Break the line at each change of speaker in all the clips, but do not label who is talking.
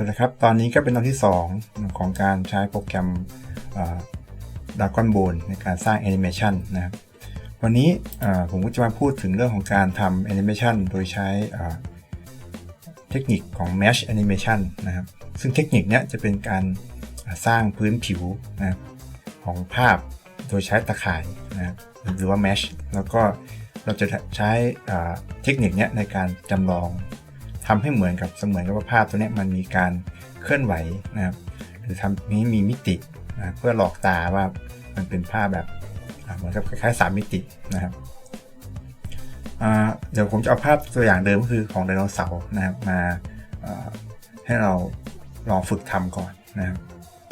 สวัสดีครับ ตอนนี้ก็เป็นตอนที่ 2 ของการใช้โปรแกรมดากอนโบนในการสร้างแอนิเมชันนะครับ วันนี้ผมก็จะมาพูดถึงเรื่องของการทำแอนิเมชันโดยใช้เทคนิคของ Mesh Animation นะครับ ซึ่งเทคนิคนี้จะเป็นการสร้างพื้นผิวนะครับของภาพโดยใช้ตะข่ายนะครับหรือว่า Mesh แล้วก็เราจะใช้เทคนิคนี้ในการจำลอง ทำให้เหมือนกับเสมือนกับว่าภาพตัวนี้มันมีการเคลื่อนไหวนะครับหรือทำให้มีมิตินะเพื่อหลอกตาว่ามันเป็นภาพแบบเหมือนกับคล้ายๆสามมิตินะครับเดี๋ยวผมจะเอาภาพตัวอย่างเดิมก็คือของไดโนเสาร์นะครับมาาให้เราลองฝึกทำก่อนนะครับ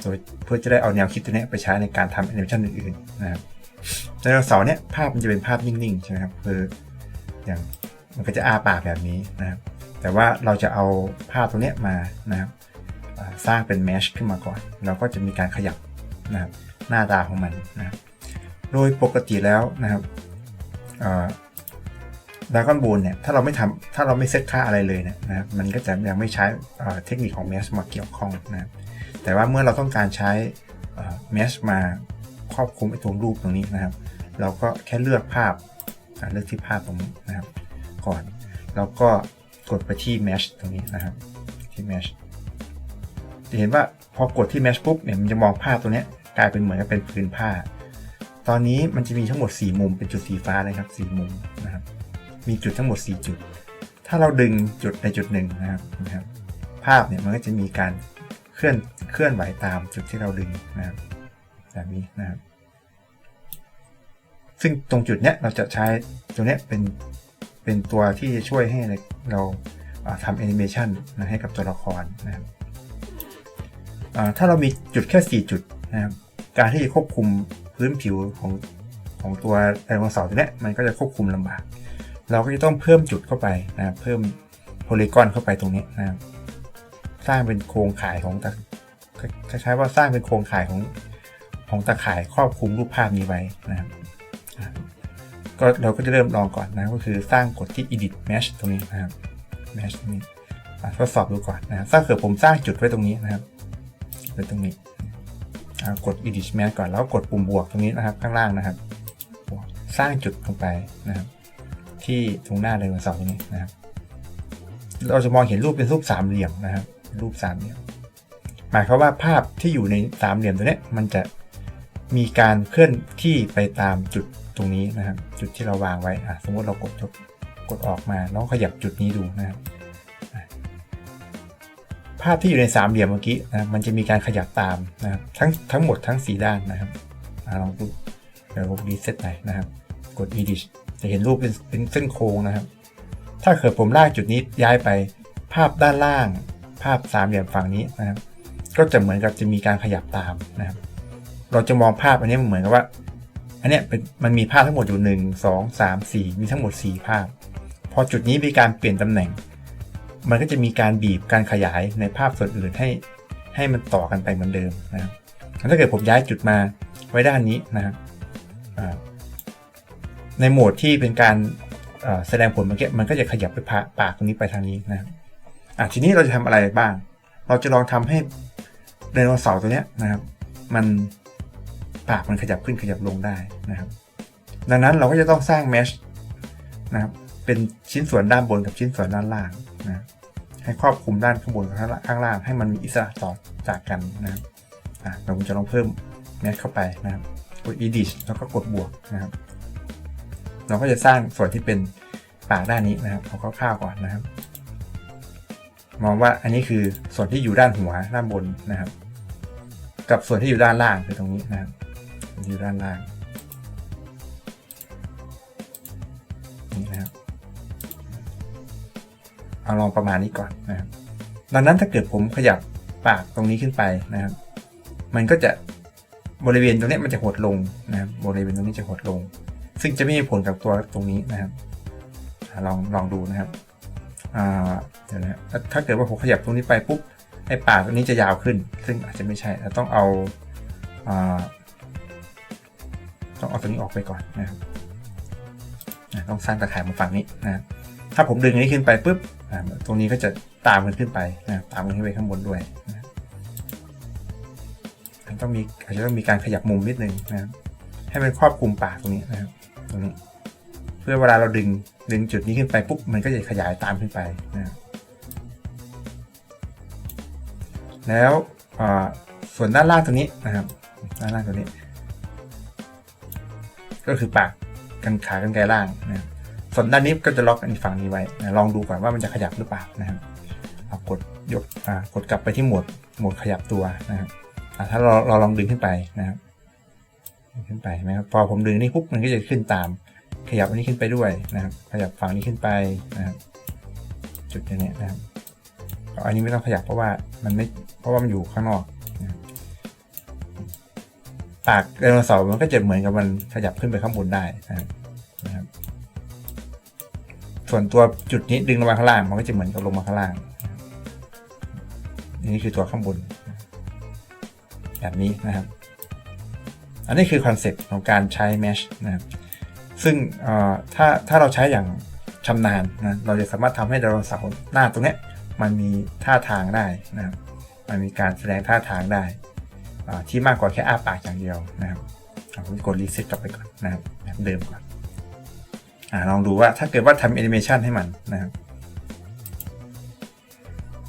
โดยเพื่อจะได้เอาแนวคิดตัวนี้ไปใช้ในการทำแอนิเมชันอื่นๆนะครับไดโนเสาร์เนี้ยภาพมันจะเป็นภาพนิ่งๆใช่ไหมครับคืออย่างมันก็จะอ้าปากแบบนี้นะครับ แต่ว่าเราจะเอาภาพตรงนี้มานะครับสร้างเป็นแมชขึ้นมาก่อน เราก็จะมีการขยับนะครับหน้าตาของมันนะครับโดยปกติแล้วนะครับดากอนบูนเนี่ยถ้าเราไม่ทำถ้าเราไม่เซตค่าอะไรเลยเนี่ยนะครับมันก็จะยังไม่ใช้เทคนิคของ Mesh มาเกี่ยวข้องนะครับแต่ว่าเมื่อเราต้องการใช้อ่า Mesh มาครอบคลุมไอ้ตัวรูปตรงนี้นะครับ เราก็แค่เลือกภาพเลือกที่ภาพตรงนี้นะครับ ก่อน แล้วก็ กดไปที่ Mesh ตรงนี้นะครับที่ Mesh จะเห็นว่าพอกดที่ Mesh ปุ๊บเนี่ยมันจะมองภาพตัวนี้กลายเป็นเหมือนกับเป็นพื้นผ้า ตอนนี้มันจะมีทั้งหมด 4 มุมเป็นจุดสีฟ้าเลยครับ4มุมนะครับ มีจุดทั้งหมด 4 จุด ถ้าเราดึงจุดในจุดหนึ่งนะครับนะครับ ภาพเนี่ยมันก็จะมีการเคลื่อนเคลื่อนไหวตามจุดที่เราดึงนะครับแบบนี้นะครับ ซึ่งตรงจุดเนี้ยเราจะใช้ตัวเนี้ยเป็น เป็นตัวที่จะช่วยให้เราทำแอนิเมชันนะให้กับตัวละครนะครับถ้าเรามีจุดแค่ 4 จุดนะครับการที่จะควบคุมพื้นผิวของของตัวไดโนเสาร์ตัวนี้มันก็จะควบคุมลำบาก เราก็จะต้องเพิ่มจุดเข้าไปนะครับเพิ่มโพลีกอนเข้าไปตรงนี้นะครับสร้างเป็นโครงข่ายของตะคล้ายๆว่าสร้างเป็นโครงข่ายของของตะข่ายครอบคลุมรูปภาพนี้ไว้นะครับ ก็เราก็จะเริ่มลองก่อนนะก็คือสร้างกดที่ edit mesh ตรงนี้นะครับ mesh ตรงนี้ทดสอบดูก่อนนะถ้าเกิดผมสร้างจุดไว้ตรงนี้นะครับไว้ตรงนี้กด edit mesh ก่อนแล้วกดปุ่มบวกตรงนี้นะครับ ข้างล่างนะครับสร้างจุดลงไปนะครับ ที่ตรงหน้าไดโนเสาร์ตรงนี้นะครับ เราจะมองเห็นรูปเป็นรูปสามเหลี่ยมนะครับ รูปสามเหลี่ยมหมายความว่าภาพที่อยู่ในสามเหลี่ยมตัวนี้มันจะมีการเคลื่อนที่ไปตามจุด ตรงนี้นะครับ จุดที่เราวางไว้อะสมมติเรากดกกดออกมาแล้วขยับจุดนี้ดูนะครับภาพที่อยู่ในสามเหลี่ยมเมื่อกี้นะมันจะมีการขยับตามนะครับทั้งทั้งหมดทั้งสีด้านนะครับอลองดูเดี๋ยวผมรีเซ็ตหม่นะครับ กด edit จะเห็นรูปเป็นเป็นเส้นโค้งนะครับ ถ้าเกิดผมลากจุดนี้ย้ายไป ภาพด้านล่าง ภาพสามเหลี่ยมฝั่งนี้นะครับ ก็จะเหมือนกับจะมีการขยับตามนะครับ เราจะมองภาพอันนี้มันเหมือนกับว่า อันเนี้ยเป็นมันมีภาพทั้งหมดอยู่หนึ่งสองสามสี่มีทั้งหมดสี่ภาพ พอจุดนี้มีการเปลี่ยนตำแหน่ง มันก็จะมีการบีบการขยายในภาพส่วนอื่นให้ให้มันต่อกันไปเหมือนเดิมนะครับถ้าเกิดผมย้ายจุดมาไว้ด้านนี้นะครับในโหมดที่เป็นการแสดงผลเมื่อกี้มันก็จะขยับไปปากปากตรงนี้ไปทางนี้นะครับอะทีนี้เราจะทำอะไรบ้าง เราจะลองทำให้ไดโนเสาร์ตัวเนี้ยนะครับ มัน ปากมันขยับขึ้นขยับลงได้นะครับ ดังนั้นเราก็จะต้องสร้างเมชนะครับเป็นชิ้นส่วนด้านบนกับชิ้นส่วนด้านล่างนะให้ครอบคลุมด้านข้างบนกับข้างล่างให้มันมีอิสระต่อจากกันนะครับเราจะลองเพิ่มเมชเข้าไปนะครับกด edit แล้วก็กดบวกนะครับ เราก็จะสร้างส่วนที่เป็นปากด้านนี้นะครับเอาคร่าวๆก่อนนะครับ มองว่าอันนี้คือส่วนที่อยู่ด้านหัวด้านบนนะครับ กับส่วนที่อยู่ด้านล่างคือตรงนี้นะครับ อยู่ด้านล่างนี่นะครับเอาลองประมาณนี้ก่อนนะครับดังนั้นถ้าเกิดผมขยับปากตรงนี้ขึ้นไปนะครับ มันก็จะบริเวณตรงนี้มันจะหดลงนะครับบริเวณตรงนี้จะหดลง ซึ่งจะไม่มีผลกับตัวตรงนี้นะครับลองลองดูนะครับเดี๋ยวนะถ้าเกิดว่าผมขยับตรงนี้ไปปุ๊บไอ้ปากตรงนี้จะยาวขึ้น ซึ่งอาจจะไม่ใช่เราต้องเอาอา ต้องเอาตรงนี้ออกไปก่อนนะครับต้องสร้างตะข่ายมาฝั่งนี้นะถ้าผมดึงนนี้ขึ้นไปปุ๊บตรงนี้ก็จะตามมันขึ้นไปนะตามมันขึ้นไปข้างบนด้วยนะมันต้องมีอาจจะต้องมีการขยับมุมนิดนึงนะครับให้มันครอบคลุมปากตรงนี้นะครับตรงนี้ เพื่อเวลาเราดึงดึงจุดนี้ขึ้นไปปุ๊บมันก็จะขยายตามขึ้นไปนะครับแล้วส่วนด้านล่างตรงนี้นะครับด้านล่างตรงนี้ ก็คือปากกันขากรรไกรล่างนะครับส่วนด้านนี้ก็จะล็อกอันฝั่งนี้ไว้นะลองดูก่อนว่ามันจะขยับหรือเปล่านะครับกดยกกดกลับไปที่หมดหมดขยับตัวนะครับถ้าเราเราลองดึงขึ้นไปนะครับขึ้นไปไหมครับพอผมดึงนี่ปุ๊บมันก็จะขึ้นตาม ขยับอันนี้ขึ้นไปด้วยนะครับ ขยับฝั่งนี้ขึ้นไปนะครับจุดอย่างเนี้ยนะครับอันนี้ไม่ต้องขยับเพราะว่ามันไม่เพราะว่ามันอยู่ข้างนอก ปากไดโนเสาร์มันก็จะเหมือนกับมันขยับขึ้นไปข้างบนได้นะครับ ส่วนตัวจุดนี้ดึงลงมาข้างล่างมันก็จะเหมือนกับลงมาข้างล่าง นี่คือตัวข้างบน แบบนี้นะครับ อันนี้คือคอนเซ็ปต์ของการใช้ mesh นะครับ ซึ่งถ้าถ้าเราใช้อย่างชำนาญนะเราจะสามารถทำให้ไดโนเสาร์หน้าตรงนี้มันมีท่าทางได้นะครับ มันมีการแสดงท่าทางได้ ที่มากกว่าแค่อ้าปากอย่างเดียวนะครับผมกดรีเซ็ตกลับไปก่อนนะครับแบบเดิมก่อนอลองดูว่าถ้าเกิดว่าทำแอนิเมชันให้มันนะครับ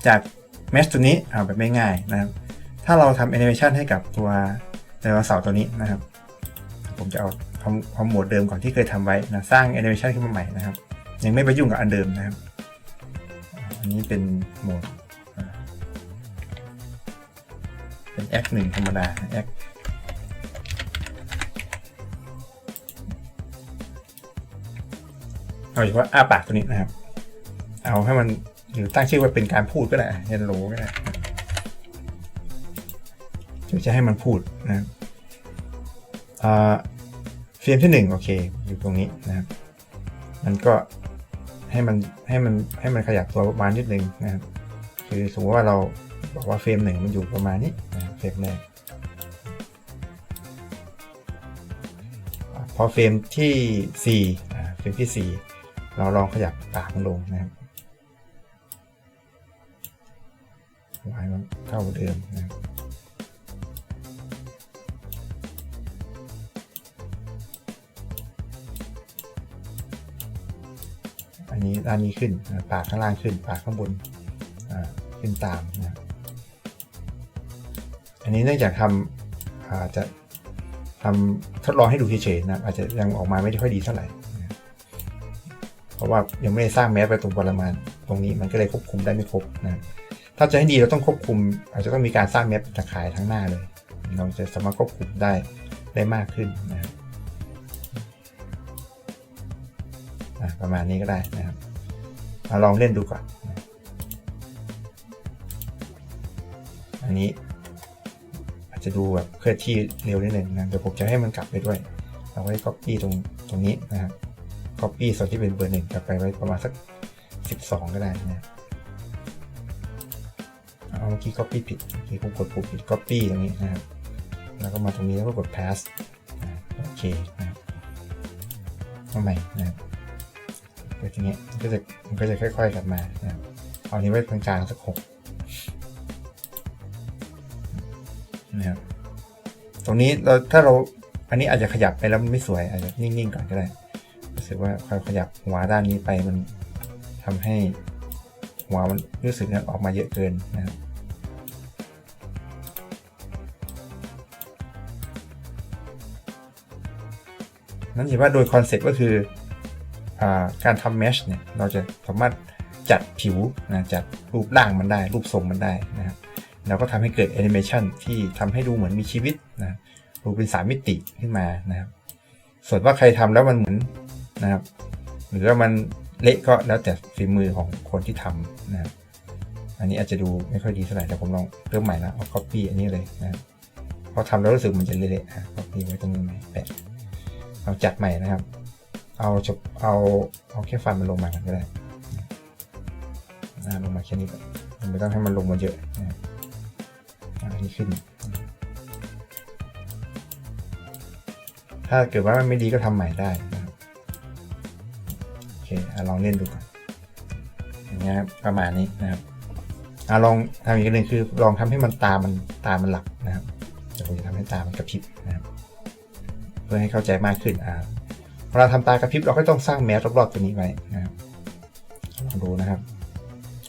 จากเมชตัวนี้เอาแบบไม่ง่ายนะครับ ถ้าเราทำแอนิเมชันให้กับตัวไดโนเสาร์ตัวนี้นะครับ ผมจะเอาเอาเอาโหมดเดิมก่อนที่เคยทำไว้นะสร้างแอนิเมชันขึ้นมาใหม่นะครับ ยังไม่ไปยุ่งกับอันเดิมนะครับ อันนี้เป็นโหมด เป็นแอคหนึ่งธรรมดาแอคเอาเฉพาะอ้าปากตัวนี้นะครับ เอาให้มันหรือตั้งชื่อว่าเป็นการพูดก็ได้เฮลโลก็ได้จะให้มันพูดนะครับเฟรมที่หนึ่งโอเค อยู่ตรงนี้นะครับ มันก็ให้มันให้มันให้มันขยับตัวประมาณนิดนึงนะครับ คือสมมติว่าเราบอกว่าเฟรมหนึ่งมันอยู่ประมาณนี้นะ เฟรมแรกอ่พอเฟรมที่สี่เฟรมที่สี่เราลองขยับปากมันลงนะครับวายมันเท่าเดิมนะครับอันนี้ด้านนี้ขึ้นปากข้างล่างขึ้นปากข้างบนขึ้นตามนะครับ อันนี้เนื่องจากทำอาจจะทำทดลองให้ดูเฉยๆนะอาจจะยังออกมาไม่ค่อยดีเท่าไหร่เพราะว่ายังไม่ได้สร้างแมสไปตรงปริมาณตรงนี้มันก็เลยควบคุมได้ไม่ครบนะถ้าจะให้ดีเราต้องควบคุม อาจจะต้องมีการสร้างแมสตะข่ายทั้งหน้าเลย เราจะสามารถควบคุมได้ได้มากขึ้นนะครับประมาณนี้ก็ได้นะครับมาลองเล่นดูก่อน อันนี้ จะดูแบบเคลื่อนที่เร็วนิดนึงนะเดี๋ยวผมจะให้มันกลับไปด้วยเราไว้ copy ตรงตรงนี้นะครับ copy ส่วนที่เป็นเบอร์หนึ่งกลับไปไว้ประมาณสัก 12 ก็ได้นะเอาเมื่อกี้ copy ผิดเมื่อกี้ผมกดปุ่มผิด copy ตรงนี้นะครับแล้วก็มาตรงนี้แล้วก็กด pass โอเคนะครับเอาใหม่นะครับก็ทีเนี้ยมันก็จะมันก็จะค่อย ๆ กลับมานะครับเอานี้ไว้ตรงกลางสักหก นะครับตรงนี้เราถ้าเราอันนี้อาจจะขยับไปแล้วมันไม่สวยอาจจะนิ่งๆก่อนก็ได้รู้สึกว่าค่อยขยับหัวด้านนี้ไปมันทำให้หัวมันรู้สึกนี่ยออกมาเยอะเกินนะครับนั่นเห็นว่าโดยคอนเซ็ปต์ก็คืออการทำ mesh เนี่ยเราจะสามารถจัดผิวนะจัดรูปร่างมันได้ รูปทรงมันได้นะครับ แล้วก็ทำให้เกิดแอนิเมชันที่ทำให้ดูเหมือนมีชีวิตนะดูเป็นสามมิติขึ้นมานะครับส่วนว่าใครทำแล้วมันเหมือนนะครับ หรือว่ามันเละก็แล้วแต่ฝีมือของคนที่ทำนะครับอันนี้อาจจะดูไม่ค่อยดีเท่าไหร่แต่ผมลองเริ่มใหม่ล้วเอา copy อันนี้เลยนะครับพอทำแล้วรู้สึกมันจะเละๆอะ copy ไว้ตรงนี้ไหมแปะเราจัดใหม่นะครับ เอาจบเอาเอาแค่ฟันมันลงมาก็ได้นะลงมาแค่นี้ก่อนไม่ต้องให้มันลงมาเยอะนะ อันนี้ขึ้น ถ้าเกิดว่ามันไม่ดีก็ทำใหม่ได้นะครับโอเคอลองเล่นดูก่อนอย่างเงี้ยครับประมาณนี้นะครับอะลองทำอีกหนึ่งคือ ลองทำให้มันตามันตามันหลับนะครับเดี๋ยวผมจะทำให้ตามันกระพริบนะครับ เพื่อให้เข้าใจมากขึ้นอ่าเวลาทำตากระพริบเราก็ต้องสร้างแมสรอบๆตัวนี้ไว้นะครับลองดูนะครับ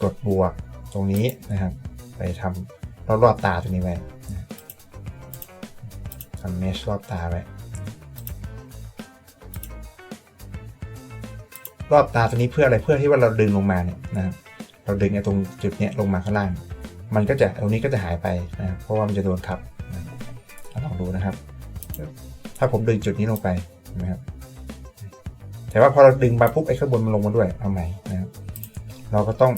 กดบวกตรงนี้นะครับ ไปทำ รอบๆตาตัวนี้ไว้ทำเมชรอบตาไว้ รอบตาตัวนี้เพื่ออะไรเพื่อที่ว่าเราดึงลงมาเนี่ยนะครับเราดึงไอ้ตรงจุดเนี้ยลงมาข้างล่าง มันก็จะตรงนี้ก็จะหายไปนะครับเพราะว่ามันจะโดนทับนะลองดูนะครับ ถ้าผมดึงจุดนี้ลงไปนไหมครับแต่ว่าพอเราดึงมาปุ๊บไอ้ข้างบนมันลงมาด้วยเอาใหม่นะครับเราก็ต้อง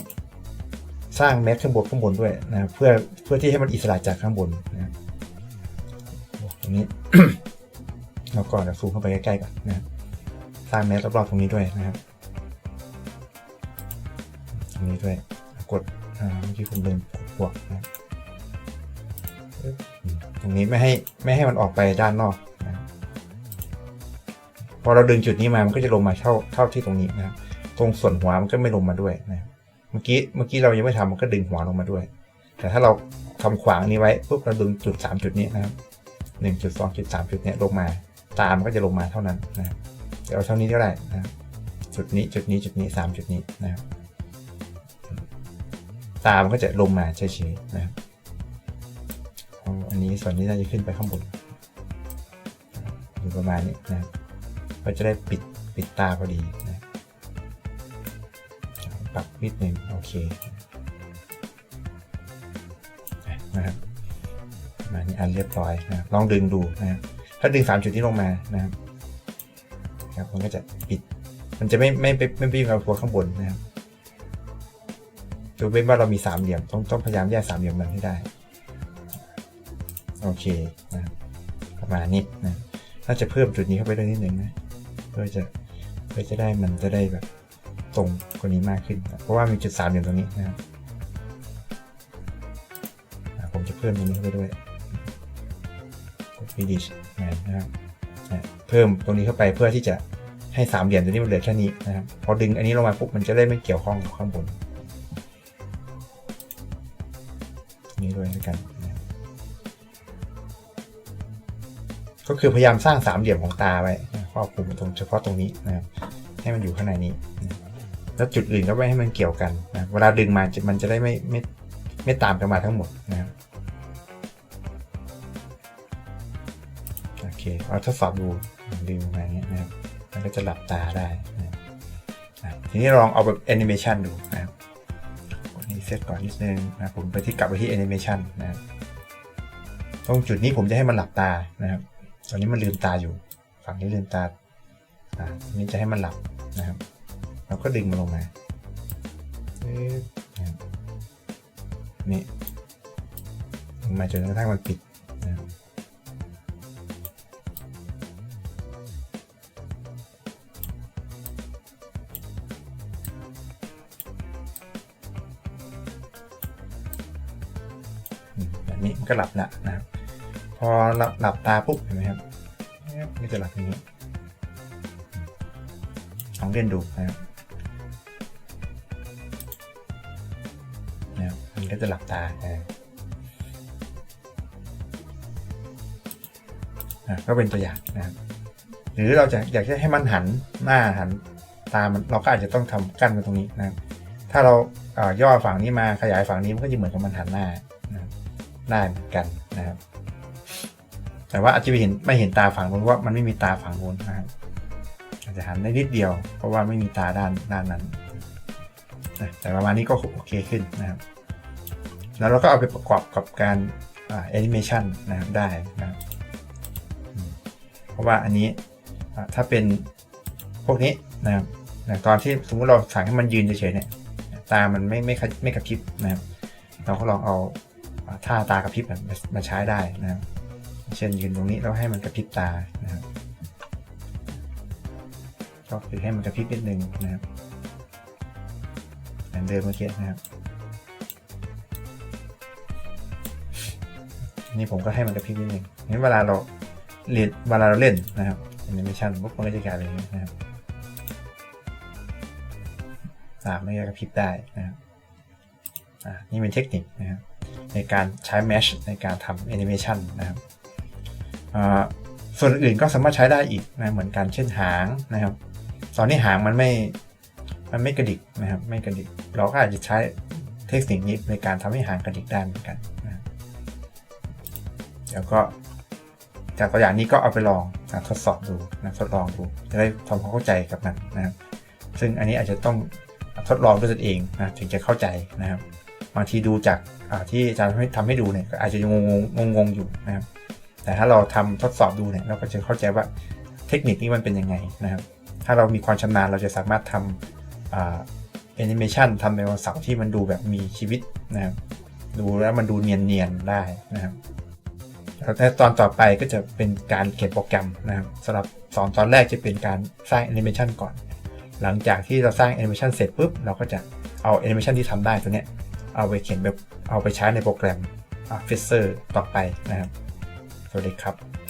สร้างแมสข้างบนข้างบนด้วยนะเพื่อเพื่อที่ให้มันอิสระจากข้างบนนะตรงนี้เราก่อนจะซูมเข้าไปใกล้ๆก่อนนะสร้างแมสรอบๆตรงนี้ด้วยนะครับตรงนี้ด้วยกดเมื่อกี้ผมลืมกดบวกนะตรงนี้ไม่ให้ไม่ให้มันออกไปด้านนอกนะพอเราดึงจุดนี้มามันก็จะลงมาเท่าเท่าที่ตรงนี้นะครับตรงส่วนหัวมันก็ไม่ลงมาด้วยนะ เมื่อกี้เมื่อกี้เรายังไม่ทำมันก็ดึงหัวลงมาด้วย แต่ถ้าเราทำขวางนี้ไว้ปุ๊บเราดึงจุดสามจุดนี้นะครับหนึ่งจุดสองจุดสามจุดเนี้ยลงมา ตามนก็จะลงมาเท่านั้นนะครับเดี๋ยวเท่านี้เท่าไหร่นะครับจุดนี้จุดนี้จุดนี้สามจุดนี้นะครับตามนก็จะลงมาเฉยๆนะครับอันนี้ส่วนนี้น่าจะขึ้นไปข้างบนอยู่ประมาณนี้นะครับก็จะได้ปิดปิดตาพอดี ปรับนิดนึงโอเคนะครับมานี้อันเรียบร้อยนะลองดึงดูนะถ้าดึงสามจุดนี้ลงมานะครับครับมันก็จะปิด มันจะไม่ไม่ไม่ไม่วิ่งเอาตัวข้างบนนะครับยกเว้นว่าเรามีสามเหลี่ยมต้องต้องพยายามแยกสามเหลี่ยมมันให้ได้ โอเคนะประมาณนี้นะถ้าจะเพิ่มจุดนี้เข้าไปด้วยนิดนึงนะเพื่อจะเพื่อจะได้มันจะได้แบบ ตรงกว่านี้มากขึ้น เพราะว่ามีจุดสามเหลี่ยมตรงนี้นะครับผมจะเพิ่มตรงนี้เข้าไปด้วยกด finish นะครับเพิ่มตรงนี้เข้าไปเพื่อที่จะให้สามเหลี่ยมตัวนี้มันเหลือแค่นี้นะครับพอดึงอันนี้ลงมาปุ๊บมันจะได้ไม่เกี่ยวข้องกับข้างบนนี้ด้วยกัน ก็คือพยายามสร้างสามเหลี่ยมของตาไว้ครอบคลุมตรงเฉพาะตรงนี้นะครับให้มันอยู่ข้างในนี้นะ แล้วจุดอื่นก็ไม่ให้มันเกี่ยวกันนะเวลาดึงมามันจะได้ไม่ไม่ไม่ตามกันมาทั้งหมดนะครับโอเคเอาทดสอบดูดึงมาอย่างเงี้ยนะครับมันก็จะหลับตาได้นะครับอะทีนี้ลองเอาแบบแอนิเมชันดูนะครับนี่เซตก่อนนิดนึงนะผมไปที่กลับไปที่แอนิเมชันนะครับตรงจุดนี้ผมจะให้มันหลับตานะครับ ตอนนี้มันลืมตาอยู่ ฝั่งนี้ลืมตาอ่าทีนี้จะให้มันหลับนะครับ เราก็ดึงมันลงมานี่ลงมาจนกระทั่งมันปิดแบบนี้มันก็หลับละนะครับ พอหลับหลับตาปุ๊บเห็นไหมครับนี่จะหลับอย่างนี้ลองเล่นดูนะครับ มันก็จะหลับตาอ่าอะก็เป็นตัวอย่างนะครับ หรือเราจะอยากจะให้มันหันหน้าหันตามันเราก็อาจจะต้องทำกั้นมันตรงนี้นะครับ ถ้าเราเอ่อย่อฝั่งนี้มาขยายฝั่งนี้มันก็จะเหมือนกับมันหันหน้าได้เหมือนกันนะครับ แต่ว่าอาจจะไม่เห็นไม่เห็นตาฝั่งนู้นว่ามันไม่มีตาฝั่งนู้นนะครับอาจจะหันได้นิดเดียว เพราะว่าไม่มีตาด้านด้านนั้นแต่ประมาณนี้ก็โอเคขึ้นนะครับ แล้วเราก็เอาไปประกอบกับการแอนิเมชันนะครับได้นะครับเพราะว่าอันนี้ถ้าเป็นพวกนี้นะครับตอนที่สมมุติเราสั่งให้มันยืนเฉยๆเนี่ยตามันไม่ไม่ไม่กระพริบนะครับ เราก็ลองเอาท่าตากระพริบมามาใช้ได้นะครับ เช่นยืนตรงนี้แล้วให้มันกระพริบตานะครับก็คือให้มันกระพริบนิดนึงนะครับเหมือนเดิมเมื่อกี้นะครับ นี่ผมก็ให้มันกระพริบนิดนึงงั้นเวลาเราเรียนเวลาเราเล่นนะครับแอนิเมชันปุ๊บมันก็จะกลายเป็นอย่างนี้นะครับตาไม่กระพริบได้นะครับอ่านี่เป็นเทคนิคนะครับในการใช้ mesh ในการทำ animation นะครับอ่าส่วนอื่นก็สามารถใช้ได้อีกนะเหมือนกันเช่นหางนะครับ ตอนนี้หางมันไม่มันไม่กระดิกนะครับ ไม่กระดิก เราก็อาจจะใช้เทคนิคนี้ในการทำให้หางกระดิกได้เหมือนกันนะ แล้วก็จากตัวอย่างนี้ก็เอาไปลองนะทดสอบดูนะทดลองดู จะได้ทำความเข้าใจกับมันนะครับ ซึ่งอันนี้อาจจะต้องทดลองด้วยตนเองนะถึงจะเข้าใจนะครับบางทีดูจากที่อาจารย์ทำให้ดูเนี่ยอาจจะงงงงงอยู่นะครับ แต่ถ้าเราทำทดสอบดูเนี่ยเราก็จะเข้าใจว่าเทคนิคนี้มันเป็นยังไงนะครับ ถ้าเรามีความชำนาญเราจะสามารถทำอ่าแอนิเมชันทำในวันเสาร์ที่มันดูแบบมีชีวิตนะครับดูแล้วมันดูเนียนๆได้นะครับ แล้วตอนต่อไปก็จะเป็นการเขียนโปรแกรมนะครับสำหรับสองตอนแรกจะเป็นการสร้างแอนิเมชันก่อน หลังจากที่เราสร้างแอนิเมชันเสร็จปุ๊บ เราก็จะเอาแอนิเมชันที่ทำได้ตัวเนี้ยเอาไปเขียนแบบเอาไปใช้ในโปรแกรมฟิเซอร์ต่อไปนะครับ สวัสดีครับ